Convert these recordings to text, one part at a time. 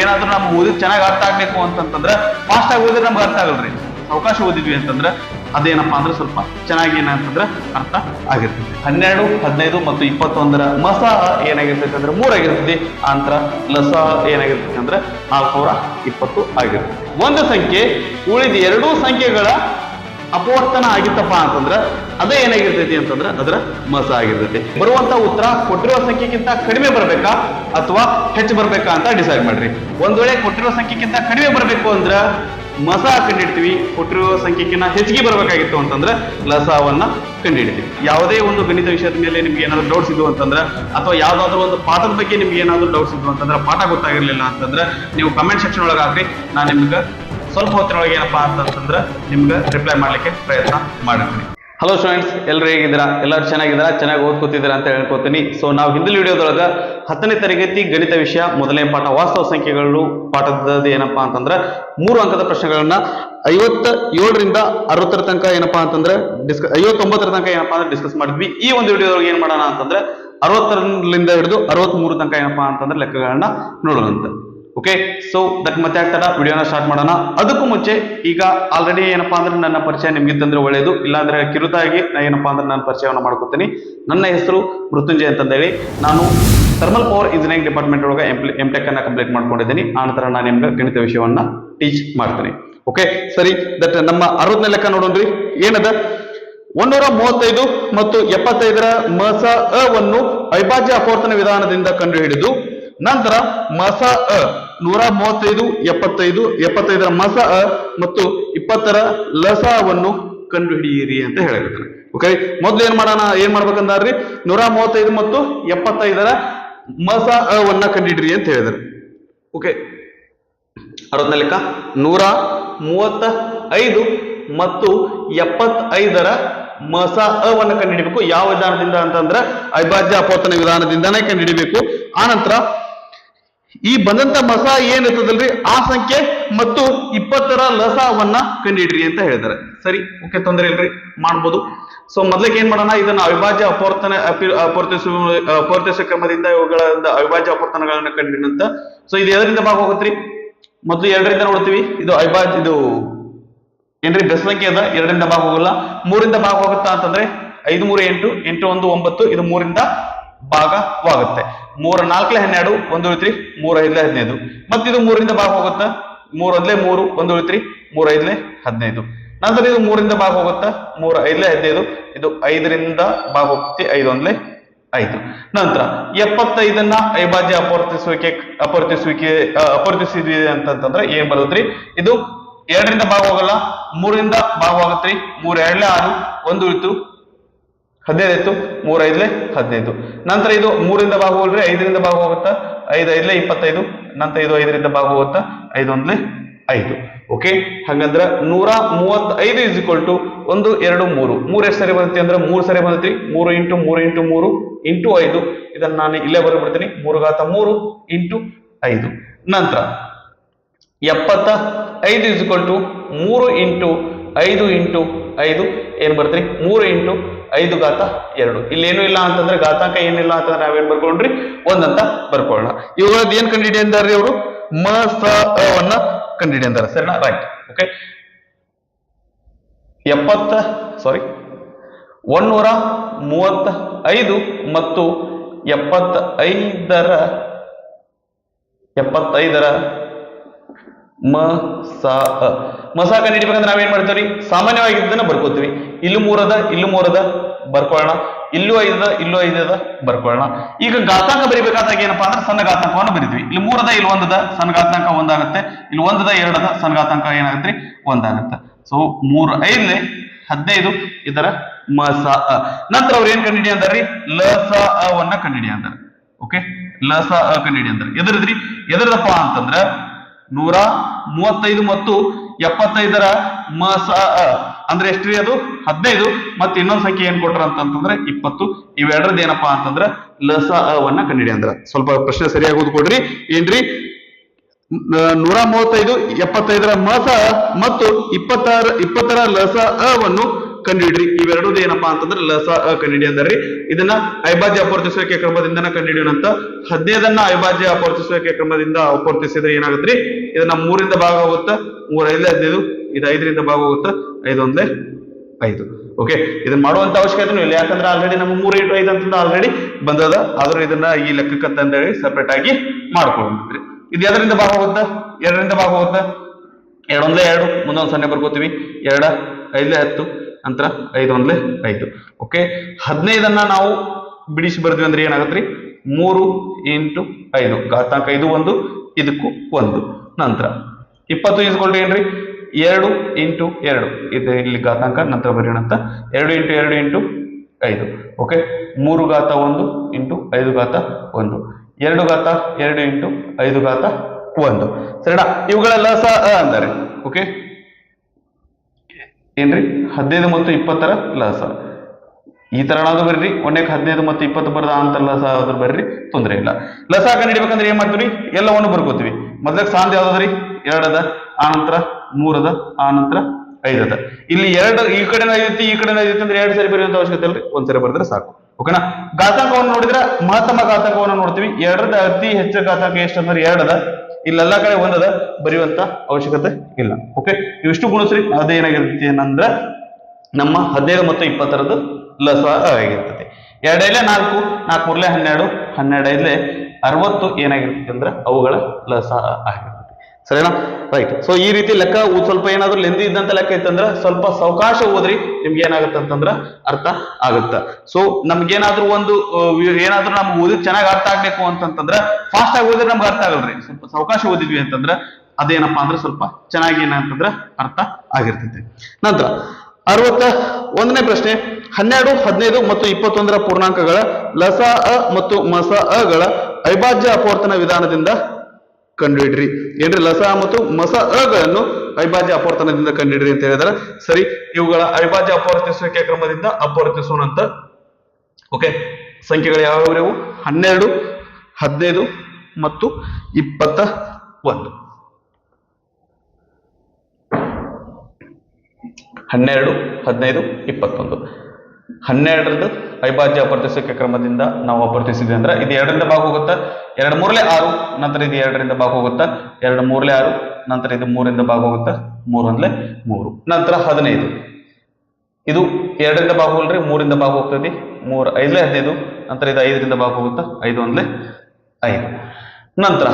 ಏನಾದ್ರೂ ನಮ್ಗೆ ಓದಿದ್ ಚೆನ್ನಾಗಿ ಅರ್ಥ ಆಗ್ಬೇಕು ಅಂತಂದ್ರೆ ಫಾಸ್ಟ್ ಆಗಿ ಓದಿದ್ರೆ ನಮ್ಗೆ ಅರ್ಥ ಆಗಲ್ರಿ. ಅವಕಾಶ ಓದಿದ್ವಿ ಅಂತಂದ್ರೆ ಅದೇನಪ್ಪಾ ಅಂದ್ರೆ ಸ್ವಲ್ಪ ಚೆನ್ನಾಗಿ ಏನಂತಂದ್ರೆ ಅರ್ಥ ಆಗಿರ್ತದೆ. ಹನ್ನೆರಡು, ಹದಿನೈದು ಮತ್ತು ಇಪ್ಪತ್ತೊಂದರ ಮಸ ಏನಾಗಿರ್ತೈತೆ ಅಂದ್ರೆ ಮೂರಾಗಿರ್ತದೆ. ನಂತರ ಲಸ ಏನಾಗಿರ್ತೈತೆ ಅಂದ್ರೆ ನಾಲ್ಕುನೂರ ಇಪ್ಪತ್ತು ಆಗಿರ್ತದೆ. ಒಂದು ಸಂಖ್ಯೆ ಉಳಿದ ಎರಡೂ ಸಂಖ್ಯೆಗಳ ಅಪವರ್ತನ ಆಗಿತ್ತಪ್ಪ ಅಂತಂದ್ರ ಅದೇ ಏನಾಗಿರ್ತೈತಿ ಅಂತಂದ್ರ ಅದರ ಮಸ ಆಗಿರ್ತೈತಿ. ಬರುವಂತ ಉತ್ತರ ಕೊಟ್ಟಿರುವ ಸಂಖ್ಯೆಗಿಂತ ಕಡಿಮೆ ಬರ್ಬೇಕಾ ಅಥವಾ ಹೆಚ್ಚು ಬರ್ಬೇಕಾ ಅಂತ ಡಿಸೈಡ್ ಮಾಡ್ರಿ. ಒಂದ್ ವೇಳೆ ಕೊಟ್ಟಿರುವ ಸಂಖ್ಯೆಗಿಂತ ಕಡಿಮೆ ಬರ್ಬೇಕು ಅಂದ್ರ ಮಸ ಕಂಡಿಡ್ತೀವಿ. ಕೊಟ್ಟಿರುವ ಸಂಖ್ಯೆಗಿಂತ ಹೆಚ್ಚಿಗೆ ಬರಬೇಕಾಗಿತ್ತು ಅಂತಂದ್ರೆ ಲಸವನ್ನ ಕಂಡುಹಿಡಿತೀವಿ ಯಾವುದೇ ಒಂದು ಗಣಿತ ವಿಷಯದ ಮೇಲೆ ನಿಮ್ಗೆ ಏನಾದ್ರು ಡೌಟ್ಸ್ ಇದ್ವು ಅಂತಂದ್ರ ಅಥವಾ ಯಾವ್ದಾದ್ರು ಒಂದು ಪಾಠದ ಬಗ್ಗೆ ನಿಮ್ಗೆ ಏನಾದ್ರು ಡೌಟ್ಸ್ ಇದ್ವು ಅಂತಂದ್ರೆ ಪಾಠ ಗೊತ್ತಾಗಿರ್ಲಿಲ್ಲ ಅಂತಂದ್ರೆ ನೀವು ಕಮೆಂಟ್ ಸೆಕ್ಷನ್ ಒಳಗೆ ಹಾಕಿ ನಾನು ನಿಮ್ಗೆ ಸ್ವಲ್ಪ ಹೊತ್ತಿನೊಳಗೆ ಏನಪ್ಪಾ ಅಂತಂದ್ರೆ ನಿಮ್ಗೆ ರಿಪ್ಲೈ ಮಾಡ್ಲಿಕ್ಕೆ ಪ್ರಯತ್ನ ಮಾಡ್ತೀನಿ ಹಲೋ ಸ್ಟೂಡೆಂಟ್ಸ್ ಎಲ್ಲರೂ ಹೇಗಿದ್ದೀರಾ? ಎಲ್ಲರೂ ಚೆನ್ನಾಗಿದ್ದೀರಾ? ಚೆನ್ನಾಗಿ ಓದ್ಕೋತಿದ್ದೀರಾ ಅಂತ ಹೇಳ್ಕೊತೀನಿ. ಸೊ ನಾವು ಹಿಂದಿನ ವಿಡಿಯೋದೊಳಗೆ ಹತ್ತನೇ ತರಗತಿ ಗಣಿತ ವಿಷಯ ಮೊದಲನೇ ಪಾಠ ವಾಸ್ತವ ಸಂಖ್ಯೆಗಳು ಪಾಠದ ಏನಪ್ಪಾ ಅಂತಂದ್ರೆ ಮೂರು ಅಂಕದ ಪ್ರಶ್ನೆಗಳನ್ನ ಐವತ್ತ ಏಳರಿಂದ ಅರವತ್ತರ ತನಕ ಏನಪ್ಪಾ ಅಂತಂದ್ರೆ ಡಿಸ್ಕ ಐವತ್ತೊಂಬತ್ತರ ತನಕ ಏನಪ್ಪಾ ಅಂದ್ರೆ ಡಿಸ್ಕಸ್ ಮಾಡಿದ್ವಿ. ಈ ಒಂದು ವಿಡಿಯೋದೊಳಗೆ ಏನ್ ಮಾಡೋಣ ಅಂತಂದ್ರೆ ಅರವತ್ತರಿಂದ ಹಿಡಿದು ಅರವತ್ಮೂರು ತನಕ ಏನಪ್ಪಾ ಅಂತಂದ್ರೆ ಲೆಕ್ಕಗಳನ್ನ ನೋಡೋಣ ಓಕೆ ಸೊ ದಟ್ ಮತ್ತೆ ಆಗ್ತಾರ ವಿಡಿಯೋನ ಸ್ಟಾರ್ಟ್ ಮಾಡೋಣ. ಅದಕ್ಕೂ ಮುಂಚೆ ಈಗ ಆಲ್ರೆಡಿ ಏನಪ್ಪಾ ಅಂದ್ರೆ ನನ್ನ ಪರಿಚಯ ನಿಮ್ಗಿತ್ತಂದ್ರೆ ಒಳ್ಳೇದು. ಇಲ್ಲಾಂದ್ರೆ ಕಿರುತಾಗಿ ನಾ ಏನಪ್ಪಾ ಅಂದ್ರೆ ನಾನು ಪರಿಚಯವನ್ನು ಮಾಡ್ಕೊತೀನಿ. ನನ್ನ ಹೆಸರು ಮೃತ್ಯುಂಜಯ್ ಅಂತಂದೇಳಿ. ನಾನು ಥರ್ಮಲ್ ಪವರ್ ಇಂಜಿನಿಯರಿಂಗ್ ಡಿಪಾರ್ಟ್ಮೆಂಟ್ ಒಳಗೆ ಎಂ ಟೆಕ್ ಅನ್ನ ಕಂಪ್ಲೀಟ್ ಮಾಡ್ಕೊಂಡಿದ್ದೀನಿ. ಆ ನಂತರ ನಾನು ನಿಮ್ಗೆ ಗಣಿತ ವಿಷಯವನ್ನ ಟೀಚ್ ಮಾಡ್ತೀನಿ. ಓಕೆ ಸರಿ ದಟ್ ನಮ್ಮ ಅರವತ್ತನೇ ಲೆಕ್ಕ ನೋಡೋಣ್ರಿ. ಏನದ? ಒಂದೂರ ಮೂವತ್ತೈದು ಮತ್ತು ಎಪ್ಪತ್ತೈದರ ಮಸ ಅವನ್ನು ಅವಿಭಾಜ್ಯ ಅಪವರ್ತನ ವಿಧಾನದಿಂದ ಕಂಡುಹಿಡಿದು ನಂತರ ಮಸ ಅ, ನೂರ ಮೂವತ್ತೈದು, ಎಪ್ಪತ್ತೈದು, ಎಪ್ಪತ್ತೈದರ ಮಸ ಅ ಮತ್ತು ಇಪ್ಪತ್ತರ ಲಸವನ್ನು ಕಂಡುಹಿಡಿಯಿರಿ ಅಂತ ಹೇಳಿರ್ತಾರೆ ಓಕೆ ಮೊದ್ಲು ಏನ್ ಮಾಡೋಣ, ಏನ್ ಮಾಡ್ಬೇಕಂದ್ರಿ ನೂರ ಮೂವತ್ತೈದು ಮತ್ತು ಎಪ್ಪತ್ತೈದರ ಮಸ ಅವನ್ನ ಕಂಡುಹಿಡಿರಿ ಅಂತ ಹೇಳಿದ್ರು. ಓಕೆ ಅರವತ್ತನೇ ಲೆಕ್ಕ. ನೂರ ಮೂವತ್ತ ಐದು ಮತ್ತು ಎಪ್ಪತ್ತೈದರ ಮಸ ಅವನ್ನ ಕಂಡುಹಿಡಿಬೇಕು. ಯಾವ ವಿಧಾನದಿಂದ ಅಂತಂದ್ರೆ ಅವಿಭಾಜ್ಯ ಅಪೋತನ ವಿಧಾನದಿಂದನೇ ಕಂಡುಹಿಡಿಬೇಕು. ಆನಂತರ ಈ ಬಂದಂತ ಮಸ ಏನಿರ್ತದಲ್ರಿ? ಆ ಸಂಖ್ಯೆ ಮತ್ತು ಇಪ್ಪತ್ತರ ಲಸವನ್ನ ಕಂಡಿಡ್ರಿ ಅಂತ ಹೇಳಿದ್ದಾರೆ. ಸರಿ, ಓಕೆ, ತೊಂದರೆ ಇಲ್ರಿ, ಮಾಡ್ಬೋದು. ಸೊ ಮೊದ್ಲಿಗೆ ಏನ್ ಮಾಡೋಣ? ಇದನ್ನ ಅವಿಭಾಜ್ಯ ಅಪವರ್ತನ, ಅಪಿ- ಅಪವರ್ತಿಸುವ ಅಪವರ್ತಿಸುವ ಕ್ರಮದಿಂದ ಇವುಗಳ ಅವಿಭಾಜ್ಯ ಅಪವರ್ತನಗಳನ್ನ ಕಂಡಿಡಂತ ಸೊ ಇದು ಎದರಿಂದ ಭಾಗ ಹೋಗುತ್ತೀರಿ ಮೊದಲು ಎರಡರಿಂದ ನೋಡ್ತೀವಿ. ಇದು ಅವಿಭಾಜ್ಯ, ಇದು ಏನ್ರಿ? ಬೆಸ ಸಂಖ್ಯೆ ಅದ. ಎರಡರಿಂದ ಭಾಗ ಹೋಗಲ್ಲ ಮೂರಿಂದ ಭಾಗ ಹೋಗುತ್ತಾ ಅಂತಂದ್ರೆ ಐದು ಮೂರು ಎಂಟು ಎಂಟು ಒಂದು ಒಂಬತ್ತು, ಇದು ಮೂರಿಂದ ಭಾಗವಾಗುತ್ತೆ. ಮೂರ ನಾಲ್ಕಲೆ ಹನ್ನೆರಡು, ಒಂದು ಉಳಿತ್ರಿ ಮೂರ ಐದ್ಲೆ ಹದಿನೈದು. ಮತ್ತಿದು ಮೂರಿಂದ ಭಾಗ ಹೋಗುತ್ತಾ? ಮೂರ್ ಒಂದ್ಲೆ ಮೂರು, ಒಂದು ಉಳಿತ್ರಿ ಮೂರ ಐದ್ಲೆ ಹದಿನೈದು. ನಂತರ ಇದು ಮೂರಿಂದ ಭಾಗ ಹೋಗುತ್ತಾ? ಮೂರ ಐದ್ಲೆ ಹದಿನೈದು, ಇದು ಐದರಿಂದ ಭಾಗ ಹೋಗುತ್ತೆ ಐದು ಒಂದ್ಲೆ ಐದು. ನಂತರ, ಎಪ್ಪತ್ತೈದನ್ನ ಅವಿಭಾಜ್ಯ ಅಪವರ್ತಿಸುವಿಕೆ ಅಪವರ್ತಿಸುವಿಕೆ ಅಪವರ್ತಿಸಿದ್ವಿ ಅಂತಂತಂದ್ರೆ ಏನ್ ಬರುತ್ತ್ರಿ ಇದು ಎರಡರಿಂದ ಭಾಗ ಹೋಗಲ್ಲ ಭಾಗ ಆಗುತ್ತೆ ಮೂರ್ ಎರಡ್ಲೆ ಆರು, ಒಂದು ಉಳಿತು ಹದಿನೈದು ಇತ್ತು ಮೂರ್ ಐದ್ಲೆ ಹದಿನೈದು. ನಂತರ ಇದು ಮೂರಿಂದ ಭಾಗ ಹೋಗ್ರೆ ಐದರಿಂದ ಭಾಗ ಹೋಗುತ್ತಾ? ಐದು ಐದ್ಲೆ ಇಪ್ಪತ್ತೈದು. ನಂತರ ಇದು ಐದರಿಂದ ಭಾಗ ಹೋಗುತ್ತಾ? ಐದು ಒಂದ್ಲೆ ಐದು. ಓಕೆ ಹಾಗಂದ್ರ ನೂರ ಮೂವತ್ತೈದು ಇಸ್ ಇಕ್ವಲ್ ಟು ಒಂದು, ಎರಡು, ಮೂರು. ಮೂರ್ ಎಷ್ಟು ಸರಿ ಬರುತ್ತೆ ಅಂದ್ರೆ ಮೂರು ಸರಿ ಬರುತ್ತೆ ಮೂರು ಇಂಟು ಮೂರು ಇಂಟು ಮೂರು ಇಂಟು ಐದು. ಇದನ್ನ ನಾನು ಇಲ್ಲೇ ಬರ್ಬಿಡ್ತೀನಿ ಮೂರು ಘಾತ ಮೂರು ಇಂಟು ಐದು. ನಂತರ ಎಪ್ಪತ್ತ ಐದು ಇಸ್ ಟು ಮೂರು ಇಂಟು ಐದು ಇಂಟು ಐದು. ಏನ್ ಬರ್ತೀನಿ ಮೂರು ಇಂಟು ಐದು ಘಾತ ಎರಡು. ಏನು ಇಲ್ಲ ಅಂತಂದ್ರೆ ಘಾತಾಂಕ ಏನಿಲ್ಲ ಅಂತಂದ್ರೆ ನಾವೇನ್ ಬರ್ಕೊಂಡ್ರಿ? ಒಂದಂತ ಬರ್ಕೊಳ್ಳೋಣ. ಇವಾಗ ಏನ್ ಕಂಡಿಡಿ ಅಂದಾರ್ರಿ ಅವರು? ಮ, ಸ, ಅ ವನ್ನ ಕಂಡಿಡಿ ಅಂದಾರ. ಸರಿನಾ? ರೈಟ್ ಓಕೆ ಎಪ್ಪತ್ತ ಸಾರಿ ಒನ್ನೂರ ಮೂವತ್ತ ಐದು ಮತ್ತು ಎಪ್ಪತ್ತ ಐದರ ಎಪ್ಪತ್ತೈದರ ಮ, ಸ, ಅ. ಮಸಾ ಕಂಡಿಡಿಬೇಕಂದ್ರೆ ನಾವೇನ್ ಮಾಡ್ತೀವಿ ಸಾಮಾನ್ಯವಾಗಿ ಇದನ್ನ ಬರ್ಕೋತೀವಿ. ಇಲ್ಲೂ ಮೂರದ ಇಲ್ಲೂ ಮೂರದ ಬರ್ಕೊಳ್ಳೋಣ ಇಲ್ಲೂ ಐದದ ಇಲ್ಲೂ ಐದದ ಬರ್ಕೊಳ್ಳೋಣ ಈಗ ಘಾತಾಂಕ ಬರಿಬೇಕಾದಾಗ ಏನಪ್ಪಾ ಅಂದ್ರೆ ಸಣ್ಣ ಘಾತಾಂಕವನ್ನು ಬರಿತೀವಿ. ಇಲ್ಲಿ ಮೂರದ, ಇಲ್ಲಿ ಒಂದದ ಸಣ್ಣ ಘಾತಾಂಕ ಒಂದಾಗುತ್ತೆ. ಇಲ್ಲಿ ಒಂದದ, ಎರಡದ ಸಣ್ಣ ಘಾತಾಂಕ ಏನಾಗುತ್ತೆ ಒಂದಾಗುತ್ತೆ. ಸೊ ಮೂರು, ಐದನೆ, ಹದಿನೈದು ಇದರ ಮ, ಸ, ಅ. ನಂತರ ಅವ್ರು ಏನ್ ಕಂಡಿಡಿ ಅಂತಾರ್ರಿ? ಲ, ಸ ಅವನ್ನ ವನ್ನ ಕಂಡಿಡಿ ಅಂದಾರ ಓಕೆ ಲ, ಸ, ಅ ಕಂಡಿಡಿ ಅಂತಾರೆ ಎದರದ್ರಿ? ಎದರದಪ್ಪ ಅಂತಂದ್ರ ನೂರ ಮೂವತ್ತೈದು ಮತ್ತು ಎಪ್ಪತ್ತೈದರ ಮಸ. ಅಂದ್ರೆ ಎಷ್ಟ್ರಿ ಅದು? ಹದಿನೈದು. ಮತ್ತೆ ಇನ್ನೊಂದು ಸಂಖ್ಯೆ ಏನ್ ಕೊಟ್ರ ಅಂತಂದ್ರೆ ಇಪ್ಪತ್ತು. ಇವೆರಡರದ್ದು ಏನಪ್ಪಾ ಅಂತಂದ್ರ ಲಸ ಅವನ್ನ ಕಂಡಿಡಿ ಅಂದ್ರ. ಸ್ವಲ್ಪ ಪ್ರಶ್ನೆ ಸರಿಯಾಗಿ ಓದ್ಕೊಡ್ರಿ ಏನ್ರಿ? ನೂರ ಮೂವತ್ತೈದು, ಎಪ್ಪತ್ತೈದರ ಮಸ ಮತ್ತು ಇಪ್ಪತ್ತಾರ, ಇಪ್ಪತ್ತರ ಲಸ ಅವನ್ನು ಕಂಡುಹಿಡ್ರಿ. ಇವೆರಡೂ ಏನಪ್ಪಾ ಅಂತಂದ್ರೆ ಲಸ ಕಂಡುಹಿಡಿ ಅಂದ್ರಿ. ಇದನ್ನ ಅವಿಭಾಜ್ಯ ಅಪವರ್ತಿಸುವಿಕೆ ಕ್ರಮದಿಂದನ ಕಂಡುಹಿಡಿಯೋಣಂತ ಹದಿನೈದನ್ನ ಅವಿಭಾಜ್ಯ ಅಪವರ್ತಿಸುವಿಕೆ ಕ್ರಮದಿಂದ ಅಪವರ್ತಿಸಿದ್ರೆ ಏನಾಗುತ್ತೆ ಇದನ್ನ ಮೂರಿಂದ ಭಾಗ ಹೋಗುತ್ತಾ ಮೂರ ಐದಲೇ ಹದಿನೈದು, ಇದು ಐದರಿಂದ ಭಾಗ ಹೋಗುತ್ತಾ ಐದು. ಒಂದೇ ಐದು ಓಕೆ ಇದನ್ನ ಮಾಡುವಂತ ಅವಶ್ಯಕತೆ ಇಲ್ಲ. ಯಾಕಂದ್ರೆ ಆಲ್ರೆಡಿ ನಮ್ಮ ಮೂರು ಇಂಟು ಐದು ಅಂತಂದ ಆಲ್ರೆಡಿ ಬಂದದ. ಆದ್ರೂ ಇದನ್ನ ಈ ಲೆಕ್ಕಕ್ಕಂತ ಅಂತೇಳಿ ಸಪ್ರೇಟ್ ಆಗಿ ಮಾಡ್ಕೊಂಡ್ರಿ ಇದು ಎದರಿಂದ ಭಾಗ ಹೋಗುತ್ತಾ ಎರಡರಿಂದ ಭಾಗ ಹೋಗುತ್ತಾ ಎರಡು. ಒಂದ್ಲೆ ಎರಡು ಮುಂದೊಂದು ಸೊನ್ನೆ ಬರ್ಕೋತೀವಿ. ಎರಡ ಐದೇ ಹತ್ತು. ನಂತರ ಐದು ಒಂದ್ಲೆ ಐದು. ಓಕೆ ಹದಿನೈದನ್ನ ನಾವು ಬಿಡಿಸಿ ಬರ್ದ್ವಿ ಅಂದ್ರೆ ಏನಾಗತ್ರಿ? ಮೂರು ಇಂಟು ಐದು. ಘಾತಾಂಕ ಐದು ಒಂದು, ಇದಕ್ಕೂ ಒಂದು. ನಂತರ ಇಪ್ಪತ್ತು ಇಸ್ಕೊಳ್ರಿ ಏನ್ರಿ? ಎರಡು ಇಂಟು ಎರಡು. ಇದು ಇಲ್ಲಿ ಘಾತಾಂಕ, ನಂತರ ಬರೆಯೋಣ ಅಂತ. ಎರಡು ಇಂಟು ಎರಡು ಇಂಟು ಐದು. ಓಕೆ ಮೂರು ಘಾತ ಒಂದು ಇಂಟು ಐದು ಘಾತ ಒಂದು. ಎರಡು ಘಾತ ಎರಡು ಇಂಟು ಐದು ಘಾತ ಒಂದು. ಸರಿನಾ? ಇವುಗಳೆಲ್ಲ ಸಹ ಅಂತಾರೆ ಓಕೆ ಏನ್ರಿ? ಹದಿನೈದು ಮತ್ತು ಇಪ್ಪತ್ತರ ಲಸ. ಈ ತರನಾದ್ರು ಬರ್ರಿ? ಒಂದೇಕ್ ಹದಿನೈದು ಮತ್ತು ಇಪ್ಪತ್ತು ಬರದ ಅಂತ ಲಸ ಆದ್ರೂ ಬರ್ರಿ, ತೊಂದರೆ ಇಲ್ಲ. ಲಸ ಕಂಡಿಡ್ಬೇಕಂದ್ರೆ ಏನ್ ಮಾಡ್ತೀವಿ ಎಲ್ಲವನ್ನು ಬರ್ಕೋತೀವಿ. ಮೊದ್ಲಕ್ಕೆ ಸಾಂದ್ ಯಾವ್ದದ್ರಿ ಎರಡದ, ಆನಂತರ ಮೂರದ, ಆನಂತರ ಐದದ. ಇಲ್ಲಿ ಎರಡು, ಈ ಕಡೆ ಐದೈತಿ, ಈ ಕಡೆ ಐದೈತಿ ಅಂದ್ರೆ ಎರಡು ಸರಿ ಬರೆಯುವಂತ ಅವಶ್ಯಕತೆ ಅಲ್ರಿ ಒಂದ್ ಸರಿ ಬರೆದ್ರೆ ಸಾಕು. ಓಕೆನಾ ಘಾತಾಂಕವನ್ನು ನೋಡಿದ್ರೆ ಮಹತ್ತಮ ಘಾತಾಂಕವನ್ನು ನೋಡ್ತೀವಿ. ಎರಡದ ಅತಿ ಹೆಚ್ಚು ಘಾತಾಂಕ ಎಷ್ಟು ಅಂದ್ರೆ ಎರಡದ ಇಲ್ಲೆಲ್ಲ ಕಡೆ ಒಂದದ ಬರೆಯುವಂತ ಅವಶ್ಯಕತೆ ಇಲ್ಲ. ಓಕೆ ಇವಿಷ್ಟು ಗುಣಿಸ್ರಿ ಅದೇನಾಗಿರುತ್ತೆ ಏನಂದ್ರ ನಮ್ಮ ಹದಿನೈದು ಮತ್ತು ಇಪ್ಪತ್ತರದ್ದು ಲಸ ಆಗಿರ್ತದೆ ಎರಡೈಲೆ ನಾಲ್ಕು ನಾಲ್ಕು ಮೂರ್ಲೆ ಹನ್ನೆರಡು ಹನ್ನೆರಡೈಲೆ ಅರವತ್ತು ಏನಾಗಿರ್ತದೆ ಅಂದ್ರೆ ಅವುಗಳ ಲಸ ಆಗಿರ್ತದೆ. ಸರಿನಾ? ರೈಟ್ ಸೊ ಈ ರೀತಿ ಲೆಕ್ಕ ಸ್ವಲ್ಪ ಏನಾದ್ರೂ ಲೆಂದಿ ಇದ್ದಂತ ಲೆಕ್ಕ ಇತ್ತಂದ್ರ ಸ್ವಲ್ಪ ಸಾವಕಾಶ ಓದ್ರಿ, ನಿಮ್ಗೆ ಏನಾಗುತ್ತೆ ಅಂತಂದ್ರ ಅರ್ಥ ಆಗುತ್ತ. ಸೊ ನಮ್ಗೇನಾದ್ರೂ ಒಂದು ಏನಾದ್ರೂ ನಮ್ಗೆ ಓದಿ ಚೆನ್ನಾಗಿ ಅರ್ಥ ಆಗ್ಬೇಕು ಅಂತಂತಂದ್ರ ಫಾಸ್ಟ್ ಆಗಿ ಓದಿದ್ರೆ ನಮ್ಗೆ ಅರ್ಥ ಆಗಲ್ರಿ. ಸ್ವಲ್ಪ ಸಾವಕಾಶ ಓದಿದ್ವಿ ಅಂತಂದ್ರ ಅದೇನಪ್ಪಾ ಅಂದ್ರೆ ಸ್ವಲ್ಪ ಚೆನ್ನಾಗಿ ಏನಂತಂದ್ರ ಅರ್ಥ ಆಗಿರ್ತೈತೆ. ನಂತರ, ಅರವತ್ತ ಒಂದನೇ ಪ್ರಶ್ನೆ, ಹನ್ನೆರಡು, ಹದಿನೈದು ಮತ್ತು ಇಪ್ಪತ್ತೊಂದರ ಪೂರ್ಣಾಂಕಗಳ ಲಸ ಅ ಮತ್ತು ಮಸ ಅಗಳ ಅವಿಭಾಜ್ಯ ಅಪವರ್ತನ ವಿಧಾನದಿಂದ ಕಂಡುಹಿಡ್ರಿ. ಏನ್ರಿ ಲಸ ಮತ್ತು ಮಸ ಅಗಳನ್ನು ಅವಿಭಾಜ್ಯ ಅಪವರ್ತನದಿಂದ ಕಂಡುಹಿಡ್ರಿ ಅಂತ ಹೇಳಿದಾರೆ. ಸರಿ, ಇವುಗಳ ಅವಿಭಾಜ್ಯ ಅಪವರ್ತಿಸುವಿಕೆ ಕ್ರಮದಿಂದ ಅಪವರ್ತಿಸೋಣಂತ ಓಕೆ ಸಂಖ್ಯೆಗಳು ಯಾವ್ಯಾವ ಹನ್ನೆರಡು, ಹದಿನೈದು ಮತ್ತು ಇಪ್ಪತ್ತ ಒಂದು. ಹನ್ನೆರಡು, ಹದಿನೈದು, ಇಪ್ಪತ್ತೊಂದು. ಹನ್ನೆರಡರದ್ದು ಅವಿಭಾಜ್ಯ ಅಪವರ್ತಿಸುವಿಕೆ ಕ್ರಮದಿಂದ ನಾವು ಅಪರ್ತಿಸಿದ್ವಿ ಅಂದ್ರೆ ಇದು ಎರಡರಿಂದ ಭಾಗ ಹೋಗುತ್ತಾ ಎರಡು ಮೂರಲೆ ಆರು, ನಂತರ ಇದು ಎರಡರಿಂದ ಭಾಗ ಹೋಗುತ್ತಾ ಎರಡು ಮೂರಲೆ ಆರು, ನಂತರ ಇದು ಮೂರಿಂದ ಭಾಗ ಹೋಗುತ್ತಾ ಮೂರೊಂದ್ಲೆ ಮೂರು. ನಂತರ ಹದಿನೈದು. ಇದು ಎರಡರಿಂದ ಭಾಗ ಹೋಗ್ರಿ ಮೂರಿಂದ ಭಾಗ ಹೋಗ್ತದೆ ಮೂರು ಐದಲೇ ಹದಿನೈದು, ನಂತರ ಇದು ಐದರಿಂದ ಭಾಗ ಹೋಗುತ್ತಾ ಐದು ಒಂದ್ಲೆ ಐದು. ನಂತರ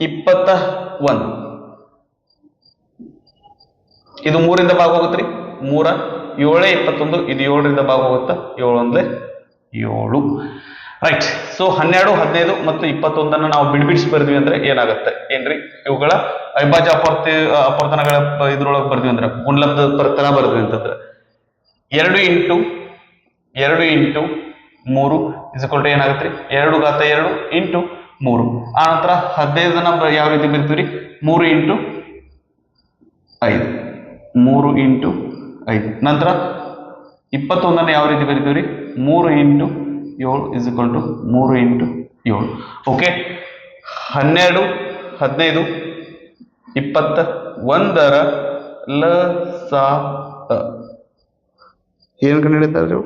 ಇಪ್ಪತ್ತ ಒಂದು. ಇದು ಮೂರಿಂದ ಭಾಗ ಹೋಗುತ್ತೆ ಮೂರ ಏಳೇ ಇಪ್ಪತ್ತೊಂದು, ಇದು ಏಳರಿಂದ ಭಾಗ ಹೋಗುತ್ತಾ? ಏಳು ಒಂದೇ ಏಳು. ರೈಟ್ ಸೊ ಹನ್ನೆರಡು, ಹದಿನೈದು ಮತ್ತು ಇಪ್ಪತ್ತೊಂದನ್ನು ನಾವು ಬಿಡ್ಬಿಡಿಸಿ ಬರ್ದ್ವಿ ಅಂದ್ರೆ ಏನಾಗುತ್ತೆ? ಏನ್ರಿ? ಇವುಗಳ ಅವಿಭಾಜ್ಯ ಅಪರ್ತಿ, ಅಪರ್ತನಗಳ ಇದ್ರೊಳಗೆ ಬರ್ದ್ವಿ ಅಂದ್ರೆ, ಗುಣಲಬ್ಧ ಪರ್ತನ ಬರ್ದ್ವಿ ಅಂತಂದ್ರೆ, ಎರಡು ಇಂಟು ಎರಡು ಇಂಟು ಮೂರು ಇಸ್ಕೊಲ್ಟು ಏನಾಗುತ್ತೆ ರೀ? ಎರಡು ಗಾತ ಎರಡು ಇಂಟು ಮೂರು. ಆ ನಂತರ ಹದಿನೈದನ್ನ ಯಾವ ರೀತಿ ಬರ್ತೀವಿ ಮೂರು ಇಂಟು ಐದು. ಮೂರು ಇಂಟು ಐದು. ನಂತರ ಇಪ್ಪತ್ತೊಂದನ್ನು ಯಾವ ರೀತಿ ಬರಿತೀವಿ ರೀ? ಮೂರು ಇಂಟು ಏಳು ಇಸ್ ಇಕ್ವಲ್ ಟು ಮೂರು ಇಂಟು ಏಳು. ಓಕೆ ಹನ್ನೆರಡು, ಹದಿನೈದು, ಇಪ್ಪತ್ತ ಒಂದರ ಲ, ಸ. ಏನು ಕಂಡುಹಿಡಿತಾರೆ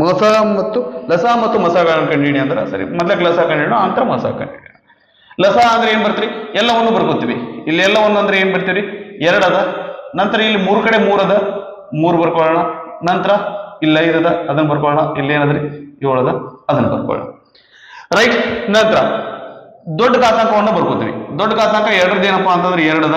ಮಸ ಮತ್ತು ಲಸ ಮತ್ತು ಮಸಗಳನ್ನು ಕಂಡುಹಿಡಿ ಅಂದ್ರೆ ಸರಿ ಮೊದಲ ಲಸ ಕಂಡುಹಿಡೋ ಅಂತರ ಮಸ ಕಂಡುಹಿಡಿ ಲಸ ಅಂದ್ರೆ ಏನು ಬರ್ತೀರಿ? ಎಲ್ಲವನ್ನು ಬರ್ಕೋತೀವಿ. ಇಲ್ಲಿ ಎಲ್ಲವನ್ನು ಅಂದ್ರೆ ಏನ್ ಬರ್ತೀರಿ ಎರಡದ, ನಂತರ ಇಲ್ಲಿ ಮೂರು ಕಡೆ ಮೂರದ ಮೂರು ಬರ್ಕೊಳ್ಳೋಣ. ನಂತರ ಇಲ್ಲಿ ಐದದ ಅದನ್ನ ಬರ್ಕೊಳ್ಳೋಣ. ಇಲ್ಲಿ ಏನದ್ರಿ? ಏಳದ, ಅದನ್ನ ಬರ್ಕೊಳ್ಳೋಣ. ರೈಟ್, ನಂತರ ದೊಡ್ಡ ಘಾತಾಂಕವನ್ನು ಬರ್ಕೋತೀವಿ. ದೊಡ್ಡ ಘಾತಾಂಕ ಎರಡರದ್ದು ಏನಪ್ಪಾ ಅಂತಂದ್ರೆ ಎರಡದ.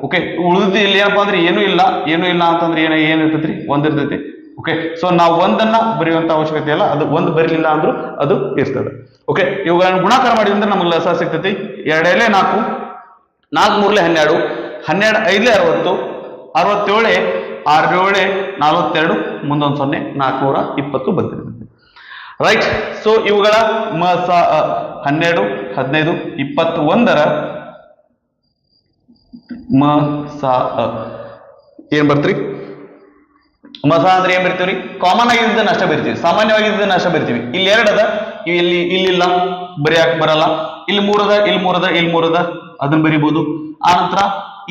ಓಕೆ ಉಳಿದ ಇಲ್ಲಿ ಏನಪ್ಪಾ ಅಂದ್ರೆ ಏನೂ ಇಲ್ಲ. ಏನೂ ಇಲ್ಲ ಅಂತಂದ್ರೆ ಏನ, ಏನ್ ಇರ್ತೈತ್ರಿ? ಒಂದ್ ಇರ್ತೈತಿ. ಓಕೆ ಸೊ ನಾವು ಒಂದನ್ನ ಬರೆಯುವಂತ ಅವಶ್ಯಕತೆ ಇಲ್ಲ. ಅದು ಒಂದು ಬರಲಿಲ್ಲ ಅಂದ್ರೂ ಅದು ಇರ್ತದೆ. ಓಕೆ ಇವುಗಳನ್ನು ಗುಣಾಕಾರ ಮಾಡಿದ್ರೆ ನಮಗೆ ಲಸ ಸಿಗ್ತೈತಿ. ಎರಡೇಲೆ ನಾಲ್ಕು. ನಾಲ್ಕು ಮೂರ್ಲೆ ಹನ್ನೆರಡು. ಹನ್ನೆರಡು ಐದಲೇ ಅರವತ್ತು. ಅರವತ್ತೇಳೆ ಆರೇಳೆ ನಲವತ್ತೆರಡು, ಮುಂದೊಂದು ಸೊನ್ನೆ, ನಾಲ್ಕುನೂರ ಇಪ್ಪತ್ತು ಬಂದಿರುತ್ತೆ ರೈಟ್ ಸೊ ಇವುಗಳ ಮ, ಸ ಹನ್ನೆರಡು, ಹದಿನೈದು ಇಪ್ಪತ್ತು ಒಂದರ ಮ, ಸ ಏನ್ ಬರ್ತ್ರಿ? ಮಸ ಅಂದ್ರೆ ಏನ್ ಬರ್ತೀವ್ರಿ? ಕಾಮನ್ ಆಗಿದ್ದನ್ನ ಅಷ್ಟೇ ಬರಿತೀವಿ ಸಾಮಾನ್ಯವಾಗಿದ್ದ ನಷ್ಟ ಬರಿತೀವಿ. ಇಲ್ಲಿ ಎರಡದ ಇಲ್ಲಿ, ಇಲ್ಲಿಲ್ಲ ಬರೆಯಕ್ ಬರಲ್ಲ? ಇಲ್ಲಿ ಮೂರದ ಇಲ್ಲಿ ಮೂರದ ಇಲ್ಲಿ ಮೂರದ, ಅದನ್ನ ಬರಿಬಹುದು ಆ ನಂತರ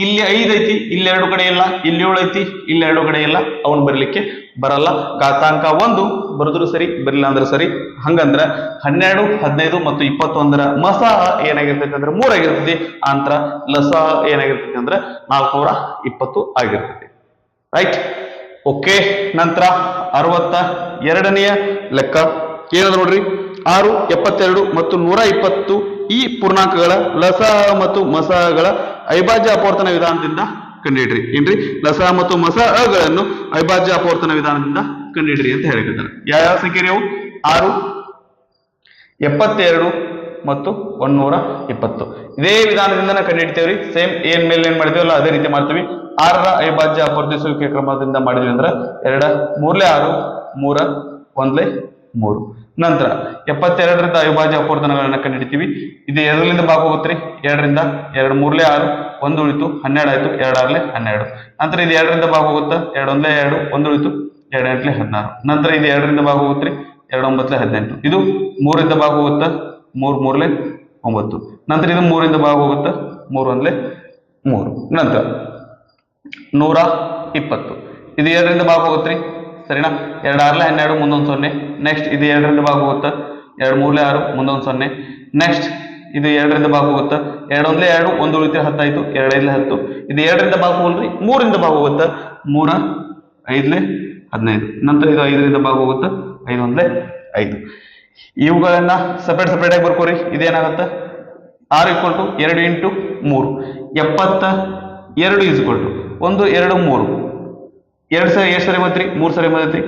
ಇಲ್ಲಿ ಐದೈತಿ ಐತಿ, ಇಲ್ಲಿ ಎರಡು ಕಡೆ ಇಲ್ಲ, ಇಲ್ಲಿ ಏಳು ಐತಿ, ಇಲ್ಲಿ ಎರಡು ಕಡೆ ಇಲ್ಲ, ಅವನ್ ಬರ್ಲಿಕ್ಕೆ ಬರಲ್ಲ. ಘಾತಾಂಕ ಒಂದು, ಬರೆದ್ರು ಸರಿ ಬರಲಿಲ್ಲ ಅಂದ್ರೆ ಸರಿ. ಹಂಗಂದ್ರ ಹನ್ನೆರಡು, ಹದಿನೈದು ಮತ್ತು ಇಪ್ಪತ್ತೊಂದರ ಮಸ ಏನಾಗಿರ್ತೈತಿ ಅಂದ್ರೆ ಮೂರಾಗಿರ್ತೈತಿ ಆಂತರ ಲಸ ಏನಾಗಿರ್ತೈತಿ ಅಂದ್ರೆ ನಾಲ್ಕುನೂರ ಇಪ್ಪತ್ತು ಆಗಿರ್ತೈತಿ. ರೈಟ್ ಓಕೆ ನಂತರ ಅರವತ್ತ ಎರಡನೆಯ ಲೆಕ್ಕ ಏನದ ನೋಡ್ರಿ? ಆರು, ಎಪ್ಪತ್ತೆರಡು ಮತ್ತು ನೂರ ಇಪ್ಪತ್ತು ಈ ಪೂರ್ಣಾಂಕಗಳ ಲಸ ಮತ್ತು ಮಸಗಳ ಅವಿಭಾಜ್ಯ ಅಪವರ್ತನ ವಿಧಾನದಿಂದ ಕಂಡುಹಿಡ್ರಿ. ಏನ್ರಿ? ಲಸ ಮತ್ತು ಮಸಗಳನ್ನು ಅವಿಭಾಜ್ಯ ಅಪವರ್ತನ ವಿಧಾನದಿಂದ ಕಂಡುಹಿಡ್ರಿ ಅಂತ ಹೇಳಿರ್ತಾರೆ ಯಾವ ಸಂಖ್ಯೆ ರೀ ಅವು? ಆರು, ಎಪ್ಪತ್ತೆರಡು ಮತ್ತು ಒಂದೂರ ಇಪ್ಪತ್ತು. ಇದೇ ವಿಧಾನದಿಂದ ಕಂಡುಹಿಡ್ತೇವ್ರಿ. ಸೇಮ್ ಏನ್ ಮೇಲೆ ಏನ್ ಮಾಡ್ತೀವಲ್ಲ ಅದೇ ರೀತಿ ಮಾಡ್ತೀವಿ. ಆರರ ಅವಿಭಾಜ್ಯ ಅಪವರ್ತಿಸುವಿಕೆ ಕ್ರಮದಿಂದ ಮಾಡಿದ್ವಿ ಅಂದ್ರೆ ಎರಡ, ಮೂರ್ಲೆ ಆರು, ಮೂರ, ಒಂದ್ಲೆ ಮೂರು. ನಂತರ ಎಪ್ಪತ್ತೆರಡರಿಂದ ಅವಿಭಾಜ್ಯ ಅಪವರ್ತನಗಳನ್ನು ಕಂಡುಹಿಡಿತೀವಿ ಇದು ಎರಡರಿಂದ ಭಾಗ ಹೋಗುತ್ತ್ರಿ ಎರಡರಿಂದ ಎರಡು ಮೂರ್ಲೆ ಆರು, ಒಂದು ಉಳಿತು ಹನ್ನೆರಡು ಆಯ್ತು, ಎರಡು ಆರ್ಲೆ ಹನ್ನೆರಡು. ನಂತರ ಇದು ಎರಡರಿಂದ ಭಾಗ ಹೋಗುತ್ತೆ ಎರಡು, ಒಂದು ಉಳಿತು ಎರಡು ಎಂಟ್ಲೆ ಹದಿನಾರು. ನಂತರ ಇದು ಎರಡರಿಂದ ಭಾಗ ಹೋಗುತ್ತ್ರಿ ಎರಡು ಒಂಬತ್ತಲೆ ಹದಿನೆಂಟು. ಇದು ಮೂರಿಂದ ಭಾಗ ಹೋಗುತ್ತೆ ಮೂರು ಮೂರ್ಲೆ ಒಂಬತ್ತು. ನಂತರ ಇದು ಮೂರಿಂದ ಭಾಗ ಹೋಗುತ್ತೆ ಮೂರು ಒಂದ್ಲೆ ಮೂರು. ನಂತರ ನೂರ ಇಪ್ಪತ್ತು. ಇದು ಎರಡರಿಂದ ಭಾಗ ಹೋಗುತ್ತ್ರಿ ಸರಿನಾ? ಎರಡು ಆರ್ಲೆ ಹನ್ನೆರಡು, ಮುಂದೊಂದು ಸೊನ್ನೆ. ನೆಕ್ಸ್ಟ್ ಇದು ಎರಡರಿಂದ ಭಾಗ ಹೋಗುತ್ತೆ ಎರಡು ಮೂರ್ಲೆ ಆರು, ಮುಂದೊಂದು ಸೊನ್ನೆ. ನೆಕ್ಸ್ಟ್ ಇದು ಎರಡರಿಂದ ಭಾಗ ಹೋಗುತ್ತೆ ಎರಡು ಒಂದ್ಲೆ ಎರಡು ಒಂದು ಉಳಿತ ಹತ್ತಾಯ್ತು. ಎರಡು ಐದ್ಲೆ ಹತ್ತು. ಇದು ಎರಡರಿಂದ ಭಾಗ ಹೋಗಲ್ರಿ ಮೂರಿಂದ ಭಾಗ ಹೋಗುತ್ತೆ ಮೂರ, ಐದ್ಲೆ ಹದಿನೈದು. ನಂತರ ಇದು ಐದರಿಂದ ಭಾಗ ಹೋಗುತ್ತೆ ಐದು. ಒಂದಲೇ ಐದು ಇವುಗಳನ್ನ ಸಪ್ರೇಟ್ ಸಪ್ರೇಟ್ ಆಗಿ ಬರ್ಕೋರಿ. ಇದೇನಾಗುತ್ತೆ? ಆರು ಈಕ್ವಲ್ ಟು ಎರಡು ಇಂಟು ಮೂರು. ಎಪ್ಪತ್ತ ಎರಡು ಈಸ್ ಒಂದು, ಎರಡು, ಮೂರು. ಎರಡು ಸರಿ, ಎಷ್ಟು ಸರಿ ಬಂತ್ರಿ? ಮೂರು ಸರಿ ಬಂದೈತ್ರಿ?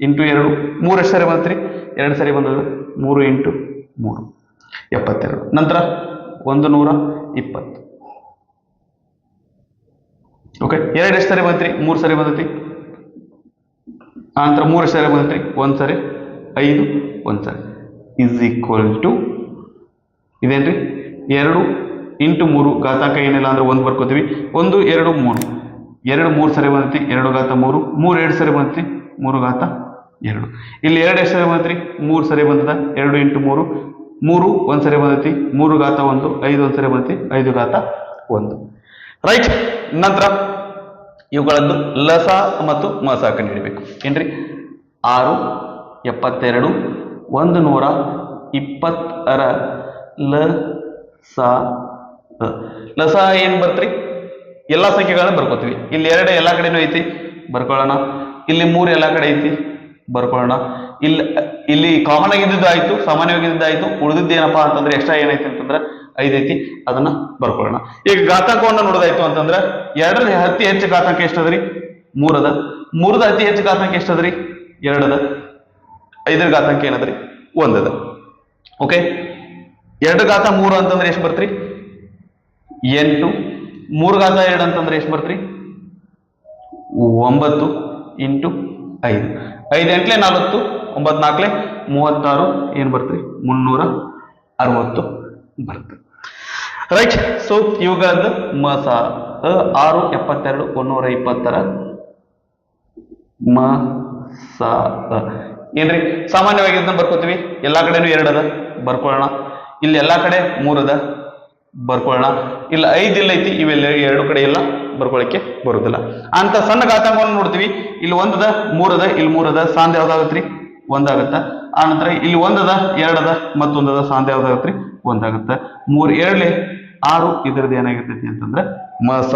ಇಂಟು ಎರಡು. ಮೂರು ಎಷ್ಟು ಸರಿ ಬಂತ್ರಿ? ಎರಡು ಸರಿ ಬಂದದ ಮೂರು ಇಂಟು ಮೂರು. ಎಪ್ಪತ್ತೆರಡು. ನಂತರ ಒಂದು ನೂರ ಇಪ್ಪತ್ತು. ಓಕೆ ಎರಡು ಎಷ್ಟು ಸರಿ ಬಂತ್ರಿ? ಮೂರು ಸರಿ ಬಂದೈತಿ ಆ ನಂತರ ಮೂರು ಎಷ್ಟು ಸರಿ ಬಂದೈತ್ರಿ? ಒಂದು ಸರಿ, ಐದು, ಒಂದು ಸರಿ. ಇಸ್ ಈಕ್ವಲ್ ಟು ಇದೇನ್ರಿ? ಎರಡು ಇಂಟು ಮೂರು ಘಾತಾಂಕ ಏನಿಲ್ಲ ಅಂದ್ರೆ ಒಂದು ಬರ್ಕೋತೀವಿ. ಒಂದು, ಎರಡು, ಮೂರು. ಎರಡು ಮೂರು ಸರಿ ಬಂದೈತಿ ಎರಡು ಘಾತ ಮೂರು ಮೂರು ಎರಡು ಸರಿ ಬಂದೈತಿ ಮೂರು ಘಾತ ಎರಡು. ಇಲ್ಲಿ ಎರಡು ಎಷ್ಟು ಸರಿ ಬಂತ್ರಿ ಮೂರು ಸರಿ ಬಂದದ, ಎರಡು ಇಂಟು ಮೂರು ಮೂರು ಒಂದು ಸರಿ ಬಂದೈತಿ, ಮೂರು ಘಾತ ಒಂದು, ಐದು ಒಂದು ಸರಿ ಬಂದೈತಿ, ಐದು ಘಾತ ಒಂದು. ರೈಟ್, ನಂತರ ಇವುಗಳನ್ನು ಲಸ ಮತ್ತು ಮಸ ಕಂಡುಹಿಡಿಬೇಕು ಏನ್ರಿ? ಆರು, ಎಪ್ಪತ್ತೆರಡು, ಒಂದು ನೂರ ಇಪ್ಪತ್ತರ ಲ ಸ. ಲಸ ಏನು ಬರ್ತ್ರಿ? ಎಲ್ಲಾ ಸಂಖ್ಯೆಗಳನ್ನ ಬರ್ಕೋತೀವಿ. ಇಲ್ಲಿ ಎರಡು ಎಲ್ಲ ಕಡೆನೂ ಐತಿ, ಬರ್ಕೊಳ್ಳೋಣ. ಇಲ್ಲಿ ಮೂರು ಎಲ್ಲ ಕಡೆ ಐತಿ, ಬರ್ಕೊಳ್ಳೋಣ. ಇಲ್ಲಿ ಇಲ್ಲಿ ಕಾಮನ್ ಆಗಿದ್ದು ಆಯ್ತು ಸಾಮಾನ್ಯವಾಗಿದ್ದು ಆಯ್ತು, ಉಳಿದಿದ್ದು ಏನಪ್ಪಾ ಅಂತಂದ್ರೆ ಎಕ್ಸ್ಟ್ರಾ ಏನೈತಿ ಅಂತಂದ್ರೆ ಐದು ಐತಿ, ಅದನ್ನ ಬರ್ಕೊಳ್ಳೋಣ. ಈಗ ಘಾತಾಂಕವನ್ನ ನೋಡೋದಾಯ್ತು ಅಂತಂದ್ರೆ ಎರಡರ ಅತಿ ಹೆಚ್ಚು ಘಾತಾಂಕ ಎಷ್ಟದ್ರಿ? ಮೂರದ. ಮೂರದ ಅತಿ ಹೆಚ್ಚು ಘಾತಾಂಕ ಎಷ್ಟದ್ರಿ? ಎರಡದ. ಐದರ ಘಾತಾಂಕ ಏನದ್ರಿ? ಒಂದದ. ಓಕೆ ಎರಡು ಘಾತ ಮೂರು ಅಂತಂದ್ರೆ ಎಷ್ಟು ಬರ್ತ್ರಿ? ಎಂಟು. ಮೂರು ಘಾತ ಎರಡು ಅಂತಂದ್ರೆ ಎಷ್ಟು ಬರ್ತ್ರಿ? ಒಂಬತ್ತು ಇಂಟು ಐದು. ಐದು ಎಂಟ್ಲೆ ನಲವತ್ತು ಒಂಬತ್ತು ನಾಲ್ಕಲೆ ಮೂವತ್ತಾರು, ಏನು ಬರ್ತೀರಿ? ಮುನ್ನೂರ ಅರವತ್ತು ಬರ್ತದೆ ರೈಟ್ ಸೊ ಇವುಗಳದ್ದು ಮಸ ಆರು, ಎಪ್ಪತ್ತೆರಡು, ಒನ್ನೂರ ಇಪ್ಪತ್ತರ ಮ ಏನ್ರಿ? ಸಾಮಾನ್ಯವಾಗಿ ಇದನ್ನ ಬರ್ಕೋತೀವಿ. ಎಲ್ಲಾ ಕಡೆನೂ ಎರಡದ. ಬರ್ಕೊಳ್ಳೋಣ. ಇಲ್ಲಿ ಎಲ್ಲಾ ಕಡೆ ಮೂರದ. ಬರ್ಕೊಳ್ಳೋಣ. ಇಲ್ಲ, ಐದು ಇಲ್ಲ ಐತಿ, ಇವೆಲ್ಲ ಎರಡು ಕಡೆ ಎಲ್ಲ ಬರ್ಕೊಳಕ್ಕೆ ಬರುದಿಲ್ಲ. ಅಂತ ಸಣ್ಣ ಘಾತಾಂಕವನ್ನು ನೋಡ್ತೀವಿ. ಇಲ್ಲಿ ಒಂದದ, ಮೂರದ, ಇಲ್ಲಿ ಮೂರದ ಸಾಂದ್ ಯಾವ್ದಾಗತ್ರಿ? ಒಂದಾಗತ್ತ? ಆನಂತರ ನಂತರ ಇಲ್ಲಿ ಒಂದದ, ಎರಡದ, ಮತ್ತೊಂದದ ಸಾಂದ್ ಯಾವ್ದಾಗತ್ರಿ? ಒಂದಾಗತ್ತ. ಮೂರ್ ಎರಡ್ಲಿ ಆರು, ಇದ್ರದ್ದು ಏನಾಗಿರ್ತೈತಿ ಅಂತಂದ್ರೆ ಮಸ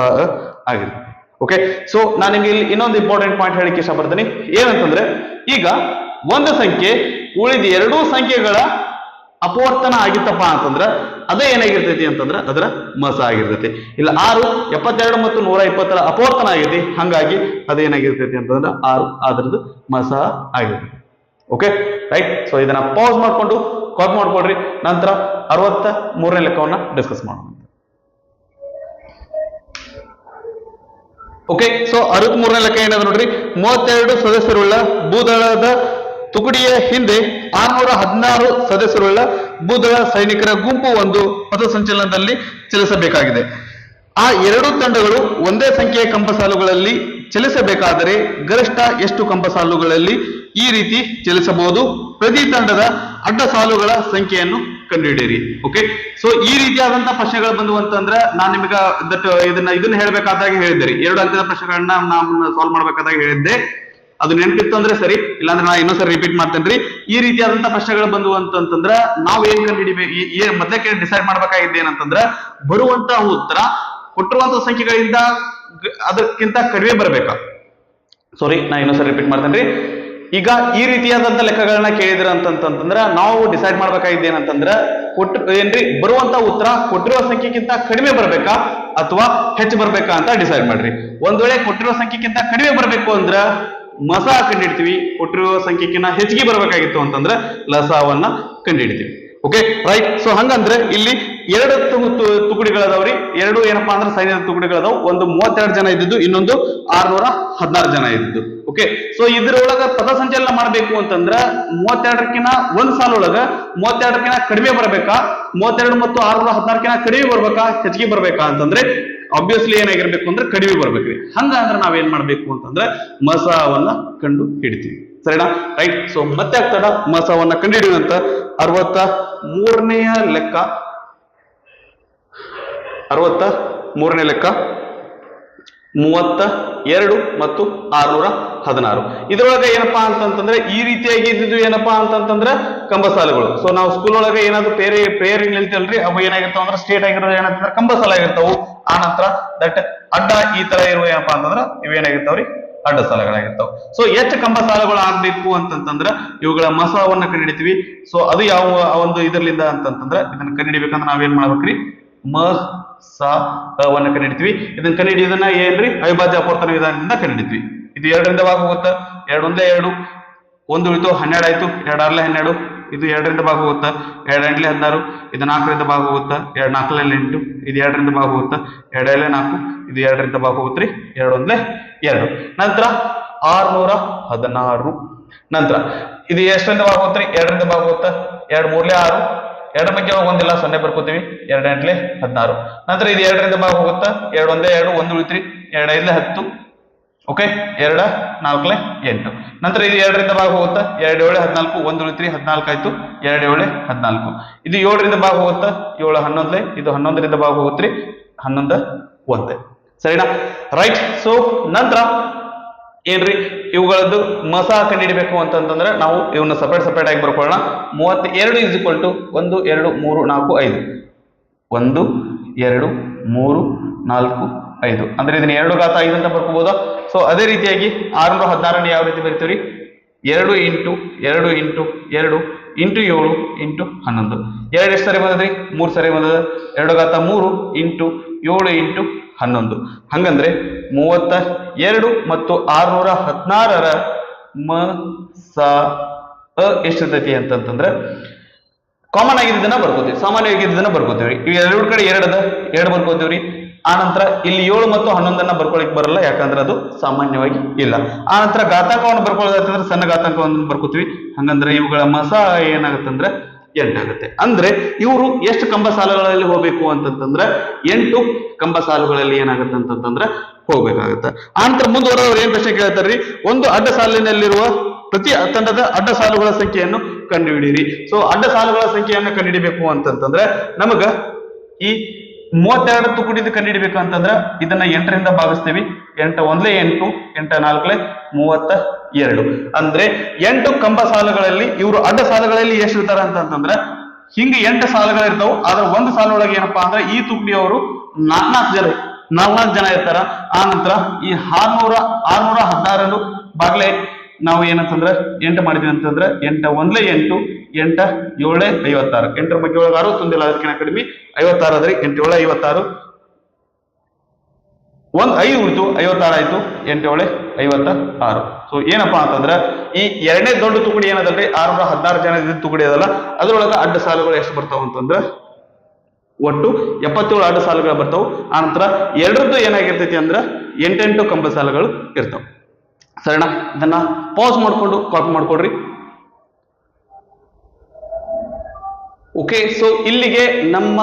ಆಗಿರ್ತೈತಿ. ಓಕೆ ಸೊ ನಾನು ನಿಮ್ಗೆ ಇಲ್ಲಿ ಇನ್ನೊಂದು ಇಂಪಾರ್ಟೆಂಟ್ ಪಾಯಿಂಟ್ ಹೇಳಿಕ್ಕೆ ಇಷ್ಟಪಡ್ತೀನಿ. ಏನಂತಂದ್ರೆ, ಈಗ ಒಂದು ಸಂಖ್ಯೆ ಉಳಿದ ಎರಡೂ ಸಂಖ್ಯೆಗಳ ಅಪವರ್ತನ ಆಗಿತ್ತಪ್ಪ ಅಂತಂದ್ರ ಅದೇ ಏನಾಗಿರ್ತೈತಿ ಅಂತಂದ್ರ ಅದರ ಮಸ ಆಗಿರ್ತೈತಿ. ಇಲ್ಲ ಆರು, ಎಪ್ಪತ್ತೆರಡು ಮತ್ತು ನೂರ ಇಪ್ಪತ್ತರ ಅಪವರ್ತನ ಆಗೈತಿ. ಹಂಗಾಗಿ ಅದೇನಾಗಿರ್ತೈತಿ ಅಂತಂದ್ರೆ ಆರು ಅದ್ರದ್ದು ಮಸ ಆಗಿರ್ತೈತಿ. ಓಕೆ ರೈಟ್ ಸೊ ಇದನ್ನ ಪಾಸ್ ಮಾಡಿಕೊಂಡು ಕಾಲ್ ಮಾಡ್ಕೊಳ್ರಿ. ನಂತರ ಅರವತ್ತ ಮೂರನೇ ಲೆಕ್ಕವನ್ನ ಡಿಸ್ಕಸ್ ಮಾಡೋಣ. ಓಕೆ ಸೊ ಅರವತ್ತ್ ಮೂರನೇ ಲೆಕ್ಕ ಏನದ ನೋಡ್ರಿ? ಮೂವತ್ತೆರಡು ಸದಸ್ಯರುಳ್ಳ ಭೂದಳದ ತುಕಡಿಯ ಹಿಂದೆ ಆರ್ನೂರ ಹದಿನಾರು ಸದಸ್ಯರುಳ್ಳ ಬುದ್ಧ ಸೈನಿಕರ ಗುಂಪು ಒಂದು ಪಥಸಂಚಲನದಲ್ಲಿ ಚಲಿಸಬೇಕಾಗಿದೆ. ಆ ಎರಡು ತಂಡಗಳು ಒಂದೇ ಸಂಖ್ಯೆಯ ಕಂಪಸಾಲುಗಳಲ್ಲಿ ಚಲಿಸಬೇಕಾದರೆ ಗರಿಷ್ಠ ಎಷ್ಟು ಕಂಪಸಾಲುಗಳಲ್ಲಿ ಈ ರೀತಿ ಚಲಿಸಬಹುದು? ಪ್ರತಿ ತಂಡದ ಅಡ್ಡ ಸಾಲುಗಳ ಸಂಖ್ಯೆಯನ್ನು ಕಂಡುಹಿಡಿಯಿರಿ. ಓಕೆ ಸೊ ಈ ರೀತಿಯಾದಂತಹ ಪ್ರಶ್ನೆಗಳು ಬಂದು ಅಂತಂದ್ರೆ ನಾನು ನಿಮಗ ಇದನ್ನ ಇದನ್ನ ಹೇಳ್ಬೇಕಾದಾಗ ಹೇಳಿದ್ದೆ. ಎರಡು ಅಂಕದ ಪ್ರಶ್ನೆಗಳನ್ನ ನಾವು ಸಾಲ್ವ್ ಮಾಡ್ಬೇಕಾದಾಗ ಹೇಳಿದ್ದೆ. ಅದು ನೆನಪಿತ್ತು ಅಂದ್ರೆ ಸರಿ, ಇಲ್ಲಾಂದ್ರೆ ನಾ ಇನ್ನೊಂದ್ಸರಿ ರಿಪೀಟ್ ಮಾಡ್ತೇನ್ರಿ. ಈ ರೀತಿಯಾದಂತಹ ಪ್ರಶ್ನೆಗಳು ಬಂದು ಅಂತಂತಂದ್ರ ನಾವ್ ಏನ್ ಕಂಡುಹಿಡಿಬೇಕು ಮೊದಲೇ ಮೊದಲಕ್ಕೆ ಡಿಸೈಡ್ ಮಾಡ್ಬೇಕಾಗಿದ್ದು ಏನಂತಂದ್ರ ಬರುವಂತ ಉತ್ತರ ಕೊಟ್ಟಿರುವಂತ ಸಂಖ್ಯೆಗಳಿಂದ ಅದಕ್ಕಿಂತ ಕಡಿಮೆ ಬರಬೇಕಾ. ಸಾರಿ ನಾ ಇನ್ನೊಂದ್ಸರಿ ರಿಪೀಟ್ ಮಾಡ್ತೇನ್ರಿ. ಈಗ ಈ ರೀತಿಯಾದಂತ ಲೆಕ್ಕಗಳನ್ನ ಕೇಳಿದ್ರ ಅಂತಂತಂದ್ರ ನಾವು ಡಿಸೈಡ್ ಮಾಡ್ಬೇಕಾಗಿದ್ದು ಏನಂತಂದ್ರ ಕೊಟ್ಟು ಏನ್ರಿ, ಬರುವಂತ ಉತ್ತರ ಕೊಟ್ಟಿರುವ ಸಂಖ್ಯೆಗಿಂತ ಕಡಿಮೆ ಬರಬೇಕಾ ಅಥವಾ ಹೆಚ್ಚು ಬರ್ಬೇಕಾ ಅಂತ ಡಿಸೈಡ್ ಮಾಡ್ರಿ. ಒಂದ್ ವೇಳೆ ಕೊಟ್ಟಿರುವ ಸಂಖ್ಯೆಗಿಂತ ಕಡಿಮೆ ಬರ್ಬೇಕು ಅಂದ್ರ ಮಸ ಕಂಡಿಡ್ತೀವಿ. ಕೊಟ್ಟಿರುವ ಸಂಖ್ಯೆಕ್ಕಿನ್ನ ಹೆಚ್ಚಿಗೆ ಬರಬೇಕಾಗಿತ್ತು ಅಂತಂದ್ರೆ ಲಸವನ್ನ ಕಂಡಿಡ್ತೀವಿ. ಓಕೆ ರೈಟ್ ಸೊ ಹಂಗಂದ್ರೆ ಇಲ್ಲಿ ಎರಡು ತುಕಡಿಗಳದಾವ್ರಿ ಎರಡು ಏನಪ್ಪಾ ಅಂದ್ರೆ ಸೈನ್ಯದ ತುಕಡಿಗಳದಾವ್. ಒಂದು ಮೂವತ್ತೆರಡು ಜನ ಇದ್ದಿದ್ದು, ಇನ್ನೊಂದು ಆರ್ನೂರ ಹದಿನಾರು ಜನ ಇದ್ದಿದ್ದು. ಓಕೆ ಸೊ ಇದ್ರೊಳಗ ಪದ ಸಂಚಲನ ಮಾಡಬೇಕು ಅಂತಂದ್ರ ಮೂವತ್ತೆರಡಕ್ಕಿಂತ ಒಂದ್ ಸಾಲೊಳಗ ಮೂವತ್ತೆರಡಕ್ಕಿಂತ ಕಡಿಮೆ ಬರಬೇಕಾ? ಮೂವತ್ತೆರಡು ಮತ್ತು ಆರ್ನೂರ ಹದಿನಾರಕ್ಕಿನ್ನ ಕಡಿಮೆ ಬರ್ಬೇಕಾ? ಹೆಚ್ಚಿಗೆ ಬರ್ಬೇಕಾ ಅಂತಂದ್ರೆ ಆಬ್ವಿಯಸ್ಲಿ ಏನಾಗಿರ್ಬೇಕು ಅಂದ್ರೆ ಕಡಿಮೆ ಬರ್ಬೇಕ್ರಿ. ಹಂಗ ಅಂದ್ರೆ ನಾವೇನ್ ಮಾಡ್ಬೇಕು ಅಂತಂದ್ರೆ ಮಸವನ್ನ ಕಂಡು ಹಿಡಿತೀವಿ. ಸರಿನಾ? ರೈಟ್ ಸೊ ಮತ್ತೆ ಆಗ್ತಡ ಮಸವನ್ನ ಕಂಡು ಹಿಡಿಯುವಂತ ಅರವತ್ತ ಮೂರನೆಯ ಲೆಕ್ಕ. ಅರವತ್ತ ಮೂರನೇ ಲೆಕ್ಕ. ಮೂವತ್ತ ಎರಡು ಮತ್ತು ಆರ್ನೂರ ಹದಿನಾರು. ಇದ್ರೊಳಗೆ ಏನಪ್ಪಾ ಅಂತಂತಂದ್ರೆ ಈ ರೀತಿಯಾಗಿ ಇದ್ದಿದ್ದು ಏನಪ್ಪಾ ಅಂತಂತಂದ್ರೆ ಕಂಬ ಸಾಲುಗಳು ಸೊ ನಾವು ಸ್ಕೂಲ್ ಒಳಗೆ ಏನಾದ್ರು ಪೇರೆ ಪೇರಿ ನಿಲ್ತಲ್ರಿ ಅವು ಏನಾಗಿರ್ತಾವ ಅಂದ್ರೆ ಸ್ಟೇಟ್ ಆಗಿರೋದು ಏನಂತಂದ್ರೆ ಕಂಬ ಸಾಲ ಆಗಿರ್ತಾವು. ಆ ನಂತರ ದಟ್ ಅಡ್ಡ ಈ ತರ ಇರುವ ಏನಪ್ಪಾ ಅಂತಂದ್ರ ಇವೇನಾಗಿರ್ತಾವ್ರಿ ಅಡ್ಡ ಸಾಲಗಳಾಗಿರ್ತಾವ ಸೊ ಹೆಚ್ಚು ಕಂಬ ಸಾಲಗಳು ಆಗ್ಬೇಕು ಅಂತಂತಂದ್ರ ಇವುಗಳ ಮಸವನ್ನ ಕಂಡಿಡಿತೀವಿ ಸೊ ಅದು ಯಾವ ಒಂದು ಇದರ್ಲಿಂದ ಅಂತಂತಂದ್ರ ಇದನ್ನ ಕಂಡಿಡಿಬೇಕಂದ್ರೆ ನಾವೇನ್ ಮಾಡ್ಬೇಕ್ರಿ? ಮ, ಸ ಕಂಡಿಡಿತೀವಿ ಇದನ್ನ ಕಂಡಿಡಿಯೋದನ್ನ ಏನ್ರಿ? ಅವಿಭಾಜ್ಯ ಅಪವರ್ತನ ವಿಧಾನದಿಂದ ಕಂಡಿಡಿದ್ವಿ ಇದು ಎರಡರಿಂದ ಭಾಗ ಹೋಗುತ್ತಾ? ಎರಡು ಒಂದೇ ಎರಡು. ಒಂದು ಉಳಿತು ಹನ್ನೆರಡು ಆಯ್ತು. ಎರಡು ಆರ್ಲೆ ಹನ್ನೆರಡು. ಇದು ಎರಡರಿಂದ ಭಾಗ ಹೋಗುತ್ತಾ? ಎರಡು ಎಂಟ್ಲೆ ಹದಿನಾರು. ಇದು ನಾಲ್ಕರಿಂದ ಭಾಗ ಹೋಗುತ್ತಾ? ಎರಡು ನಾಲ್ಕರಲ್ಲಿ ಎಂಟು. ಇದು ಎರಡರಿಂದ ಭಾಗ ಹೋಗುತ್ತಾ? ಎರಡು ಎರಡಲೆ ನಾಲ್ಕು. ಇದು ಎರಡರಿಂದ ಭಾಗ ಹೋಗುತ್ತೆ ಎರಡು ಒಂದ್ಲೆ ಎರಡು. ನಂತರ ಆರ್ನೂರ ಹದಿನಾರು. ನಂತರ ಇದು ಎಷ್ಟರಿಂದ ಭಾಗ ಹೋಗ್ತ್ರಿ ಎರಡರಿಂದ ಭಾಗ ಹೋಗುತ್ತಾ? ಎರಡು ಮೂರ್ಲೆ ಆರು. ಎರಡು ಬಗ್ಗೆ ಒಂದಿಲ್ಲ, ಸೊನ್ನೆ ಬರ್ಕೋತೀವಿ. ಎರಡು ಎಂಟ್ಲೆ ಹದಿನಾರು. ನಂತರ ಇದು ಎರಡರಿಂದ ಭಾಗ ಹೋಗುತ್ತಾ? ಎರಡು ಒಂದೇ ಎರಡು, ಒಂದು ಉಳಿತ್ರಿ. ಎರಡು ಐದ್ಲೆ ಹತ್ತು. ಓಕೆ ಎರಡ ನಾಲ್ಕಲೆ ಎಂಟು. ನಂತರ ಇದು ಎರಡರಿಂದ ಭಾಗ ಹೋಗುತ್ತಾ? ಎರಡು ಏಳು, ಹದಿನಾಲ್ಕು, ಒಂದು ಉಳಿತ್ರಿ, ಹದಿನಾಲ್ಕು ಆಯ್ತು. ಎರಡು ಏಳೆ, ಹದಿನಾಲ್ಕು. ಇದು ಏಳರಿಂದ ಭಾಗ ಹೋಗುತ್ತಾ? ಏಳು ಹನ್ನೊಂದ್ಲೆ, ಇದು ಹನ್ನೊಂದರಿಂದ ಭಾಗ ಹೋಗುತ್ತೆ ಹನ್ನೊಂದು ಒಂದೇ. ಸರಿನಾ? ರೈಟ್ ಸೊ ನಂತರ ಏನ್ರಿ? ಇವುಗಳದ್ದು ಮಸ ಕಂಡಿಡಬೇಕು ಅಂತಂತಂದ್ರೆ ನಾವು ಇವನ್ನ ಸಪರೇಟ್ ಸಪರೇಟ್ ಆಗಿ ಬರ್ಕೊಳ್ಳೋಣ. ಮೂವತ್ತ ಎರಡು ಇಸ್ ಇಕ್ವಲ್ ಟು ಒಂದು, ಎರಡು, ಮೂರು, ನಾಲ್ಕು, ಐದು. ಒಂದು, ಎರಡು, ಮೂರು, ನಾಲ್ಕು, ಐದು. ಅಂದ್ರೆ ಇದನ್ನ ಎರಡು ಘಾತ ಐದು ಅಂತ ಬರ್ಕೋಬಹುದಾ ಸೊ ಅದೇ ರೀತಿಯಾಗಿ ಆರ್ನೂರ ಹದಿನಾರನ್ನು ಯಾವ ರೀತಿ ಬರಿತೀವಿ ಎರಡು ಇಂಟು ಎರಡು ಇಂಟು ಎರಡು ಇಂಟು ಏಳು ಇಂಟು ಹನ್ನೊಂದು. ಎರಡು ಎಷ್ಟು ಸರಿ ಬಂದದ್ರಿ? ಮೂರು ಸರಿ ಬಂದದ. ಎರಡು ಗಾತ ಮೂರು ಇಂಟು ಏಳು ಇಂಟು ಹನ್ನೊಂದು. ಹಂಗಂದ್ರೆ ಮೂವತ್ತ ಎರಡು ಮತ್ತು ಆರ್ನೂರ ಹದಿನಾರರ ಮ, ಸ ಎಷ್ಟಿರ್ತೈತಿ ಅಂತಂತಂದ್ರೆ ಕಾಮನ್ ಆಗಿದ್ದನ್ನ ಬರ್ಕೋತೀವಿ ಸಾಮಾನ್ಯವಾಗಿ ಇದ್ದನ್ನ ಬರ್ಕೋತೀವಿ. ಇವ್ ಎರಡು ಕಡೆ ಎರಡದ ಎರಡು ಬರ್ಕೋತೀವ್ರಿ ಆನಂತರ ನಂತರ ಇಲ್ಲಿ ಏಳು ಮತ್ತು ಹನ್ನೊಂದನ್ನ ಬರ್ಕೊಳಕ್ ಬರಲ್ಲ, ಯಾಕಂದ್ರೆ ಅದು ಸಾಮಾನ್ಯವಾಗಿ ಇಲ್ಲ. ಆನಂತರ ನಂತರ ಘಾತಾಂಕವನ್ನು ಬರ್ಕೊಳ್ಳೋದಾಯ್ತಂದ್ರೆ ಸಣ್ಣ ಘಾತಾಂಕವನ್ನು ಬರ್ಕೋತೀವಿ. ಹಂಗಂದ್ರೆ ಇವುಗಳ ಮಸ ಏನಾಗುತ್ತಂದ್ರೆ ಎಂಟಾಗುತ್ತೆ ಅಂದ್ರೆ ಇವರು ಎಷ್ಟು ಕಂಬ ಸಾಲುಗಳಲ್ಲಿ ಹೋಗ್ಬೇಕು ಅಂತಂತಂದ್ರೆ ಎಂಟು ಕಂಬ ಸಾಲುಗಳಲ್ಲಿ ಏನಾಗುತ್ತೆ ಅಂತಂತಂದ್ರೆ ಹೋಗ್ಬೇಕಾಗತ್ತೆ. ಆ ನಂತರ ಮುಂದುವರೆದವ್ರು ಏನ್ ಪ್ರಶ್ನೆ ಕೇಳ್ತಾರ್ರಿ? ಒಂದು ಅಡ್ಡ ಸಾಲಿನಲ್ಲಿರುವ ಪ್ರತಿ ತಂಡದ ಅಡ್ಡ ಸಾಲುಗಳ ಸಂಖ್ಯೆಯನ್ನು ಕಂಡುಹಿಡಿಯಿರಿ. ಸೊ ಅಡ್ಡ ಸಾಲುಗಳ ಸಂಖ್ಯೆಯನ್ನು ಕಂಡುಹಿಡಿಬೇಕು ಅಂತಂತಂದ್ರೆ ನಮಗ ಈ ಮೂವತ್ತೆರಡು ತುಕುಡಿದು ಕಂಡುಹಿಡಿಬೇಕು ಅಂತಂದ್ರೆ ಇದನ್ನ ಎಂಟರಿಂದ ಭಾಗಿಸ್ತೀವಿ. ಎಂಟ ಒಂದ್ಲೆ ಎಂಟು, ಎಂಟ ನಾಲ್ಕಲೆ ಮೂವತ್ತ ಎರಡು. ಅಂದ್ರೆ ಎಂಟು ಕಂಬ ಸಾಲುಗಳಲ್ಲಿ ಇವರು ಅಡ್ಡ ಸಾಲುಗಳಲ್ಲಿ ಎಷ್ಟು ಇರ್ತಾರ ಅಂತಂತಂದ್ರೆ ಹಿಂಗೆ ಎಂಟು ಸಾಲುಗಳಿರ್ತಾವ. ಆದ್ರೆ ಒಂದು ಸಾಲೊಳಗೆ ಏನಪ್ಪಾ ಅಂದ್ರೆ ಈ ತುಕಡಿಯವರು ನಾಲ್ನಾಲ್ಕು ಜನ ನಾಲ್ನಾಲ್ಕು ಜನ ಇರ್ತಾರ. ಆ ನಂತರ ಈ ಆರ್ನೂರ ಆರ್ನೂರ ಹದಿನಾರರು ಬಾಗ್ಲೆ ನಾವು ಏನಂತಂದ್ರೆ ಎಂಟು ಮಾಡಿದ್ವಿ ಅಂತಂದ್ರೆ ಎಂಟ ಒಂದ್ಲೆ ಎಂಟು, ಎಂಟ ಏಳೆ ಐವತ್ತಾರು. ಎಂಟರ ಬಗ್ಗೆ ಒಳಗೆ ಅರವತ್ತೊಂದಿಲ್ಲ ಅದಕ್ಕಿಂತ ಕಡಿಮೆ ಐವತ್ತಾರು ಆದ್ರೆ ಎಂಟು ಏಳೆ ಐವತ್ತಾರು. ಒಂದ್ ಐದು ಉಳಿತು, ಐವತ್ತಾರು ಆಯ್ತು, ಎಂಟು ಏಳೆ ಐವತ್ತ ಆರು ಸೊ ಏನಪ್ಪಾ ಅಂತಂದ್ರೆ ಈ ಎರಡನೇ ದೊಡ್ಡ ತುಕಡಿ ಏನದಲ್ರಿ? ಆರ್ನೂರ ಹದಿನಾರು ಜನ ತುಕಡಿ ಅದಲ್ಲ. ಅದ್ರೊಳಗೆ ಅಡ್ಡ ಸಾಲುಗಳು ಎಷ್ಟು ಬರ್ತಾವ ಅಂತಂದ್ರೆ ಒಟ್ಟು ಎಪ್ಪತ್ತೇಳು ಅಡ್ಡ ಸಾಲುಗಳು ಬರ್ತಾವ. ಆನಂತರ ಎರಡರದ್ದು ಏನಾಗಿರ್ತೈತಿ ಅಂದ್ರೆ ಎಂಟೆಂಟು ಕಂಬ ಸಾಲುಗಳು ಇರ್ತಾವ. ಸರಿನಾ? ಇದನ್ನ ಪಾಸ್ ಮಾಡಿಕೊಂಡು ಕಾಪಿ ಮಾಡ್ಕೊಡ್ರಿ. ಓಕೆ ಸೊ ಇಲ್ಲಿಗೆ ನಮ್ಮ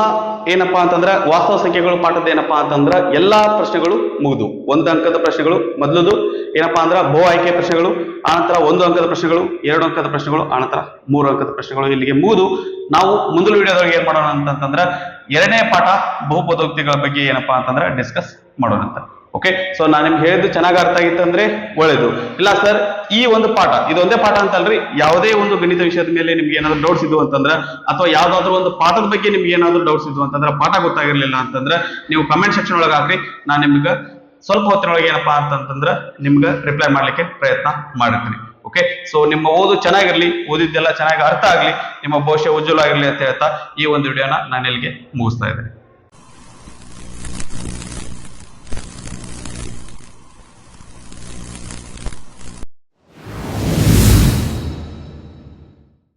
ಏನಪ್ಪಾ ಅಂತಂದ್ರೆ ವಾಸ್ತವ ಸಂಖ್ಯೆಗಳು, ಪಾಠದ ಏನಪ್ಪಾ ಅಂತಂದ್ರೆ ಎಲ್ಲಾ ಪ್ರಶ್ನೆಗಳು ಮುಗಿದು. ಒಂದು ಅಂಕದ ಪ್ರಶ್ನೆಗಳು, ಮೊದಲದು ಏನಪ್ಪಾ ಅಂದ್ರೆ ಬಹು ಆಯ್ಕೆ ಪ್ರಶ್ನೆಗಳು, ಆನಂತರ ಒಂದು ಅಂಕದ ಪ್ರಶ್ನೆಗಳು, ಎರಡು ಅಂಕದ ಪ್ರಶ್ನೆಗಳು, ಆನಂತರ ಮೂರು ಅಂಕದ ಪ್ರಶ್ನೆಗಳು ಇಲ್ಲಿಗೆ ಮುಗಿದು. ನಾವು ಮುಂದಿನ ವಿಡಿಯೋದೊಳಗೆ ಏನ್ ಮಾಡೋಣ ಅಂತಂದ್ರೆ ಎರಡನೇ ಪಾಠ ಬಹುಪದೋಕ್ತಿಗಳ ಬಗ್ಗೆ ಏನಪ್ಪಾ ಅಂತಂದ್ರೆ ಡಿಸ್ಕಸ್ ಮಾಡೋಣ ಅಂತ. ಓಕೆ ಸೊ ನಾನು ನಿಮ್ಗೆ ಹೇಳಿದ್ದು ಚೆನ್ನಾಗಿ ಅರ್ಥ ಆಗಿತ್ತು ಅಂದ್ರೆ ಒಳ್ಳೇದು. ಇಲ್ಲ ಸರ್ ಈ ಒಂದು ಪಾಠ ಇದೊಂದೇ ಪಾಠ ಅಂತಲ್ರಿ? ಯಾವುದೇ ಒಂದು ಗಣಿತ ವಿಷಯದ ಮೇಲೆ ನಿಮ್ಗೆ ಏನಾದ್ರು ಡೌಟ್ಸ್ ಇದ್ವು ಅಂತಂದ್ರೆ, ಅಥವಾ ಯಾವ್ದಾದ್ರು ಒಂದು ಪಾಠದ ಬಗ್ಗೆ ನಿಮ್ಗೆ ಏನಾದ್ರು ಡೌಟ್ಸ್ ಇದ್ವು ಅಂತಂದ್ರೆ, ಪಾಠ ಗೊತ್ತಾಗಿರ್ಲಿಲ್ಲ ಅಂತಂದ್ರೆ, ನೀವು ಕಮೆಂಟ್ ಸೆಕ್ಷನ್ ಒಳಗೆ ಹಾಕ್ರಿ. ನಾನು ನಿಮ್ಗೆ ಸ್ವಲ್ಪ ಹೊತ್ತಿನೊಳಗೆ ಏನಪ್ಪಾ ಅಂತಂತಂದ್ರೆ, ನಿಮ್ಗೆ ರಿಪ್ಲೈ ಮಾಡ್ಲಿಕ್ಕೆ ಪ್ರಯತ್ನ ಮಾಡಿರ್ತೀನಿ. ಓಕೆ ಸೊ ನಿಮ್ಮ ಓದು ಚೆನ್ನಾಗಿರ್ಲಿ, ಓದಿದ್ದೆಲ್ಲ ಚೆನ್ನಾಗಿ ಅರ್ಥ ಆಗ್ಲಿ, ನಿಮ್ಮ ಭವಿಷ್ಯ ಉಜ್ವಲ ಆಗಿರ್ಲಿ ಅಂತ ಹೇಳ್ತಾ ಈ ಒಂದು ವಿಡಿಯೋನ ನಾನು ಇಲ್ಲಿಗೆ ಮುಗಿಸ್ತಾ ಇದ್ದೇನೆ.